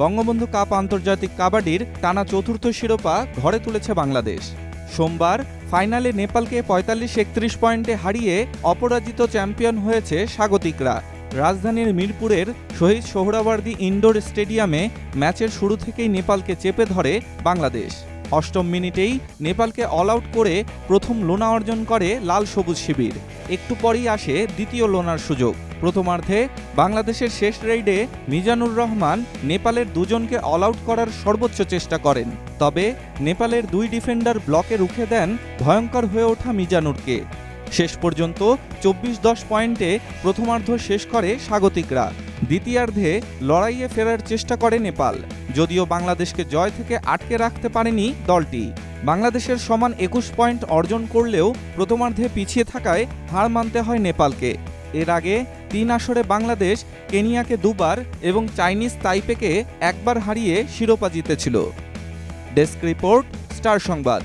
Bangabandhu cup আন্তর্জাতিক কাবাডির টানা চতুর্থ শিরোপা ঘরে তুলেছে বাংলাদেশ। সোমবার ফাইনালে নেপালকে পঁয়তাল্লিশ একত্রিশ পয়েন্টে হারিয়ে অপরাজিত চ্যাম্পিয়ন হয়েছে স্বাগতিকরা। রাজধানীর মিরপুরের শহীদ সোহরাওয়ার্দী ইনডোর স্টেডিয়ামে ম্যাচের শুরু থেকেই নেপালকে চেপে ধরে বাংলাদেশ। অষ্টম মিনিটেই নেপালকে অল আউট করে প্রথম লোনা অর্জন করে লাল সবুজ শিবির। একটু পরেই আসে দ্বিতীয় লোনার সুযোগ। প্রথমার্ধে বাংলাদেশের শেষ রেইডে মিজানুর রহমান নেপালের দুজনকে অল আউট করার সর্বোচ্চ চেষ্টা করেন। তবে নেপালের দুই ডিফেন্ডার ব্লকে রুখে দেন ভয়ঙ্কর হয়ে ওঠা মিজানুরকে। শেষ পর্যন্ত চব্বিশ দশ পয়েন্টে প্রথমার্ধ শেষ করে স্বাগতিকরা। দ্বিতীয়ার্ধে লড়াইয়ে ফেরার চেষ্টা করে নেপাল। যদিও বাংলাদেশকে জয় থেকে আটকে রাখতে পারেনি দলটি। বাংলাদেশের সমান একুশ পয়েন্ট অর্জন করলেও প্রথমার্ধে পিছিয়ে থাকায় হার মানতে হয় নেপালকে। এর আগে তিন আসরে বাংলাদেশ কেনিয়াকে দুবার এবং চাইনিজ তাইপেকে একবার হারিয়ে শিরোপা জিতেছিল। ডেস্ক রিপোর্ট, স্টার সংবাদ।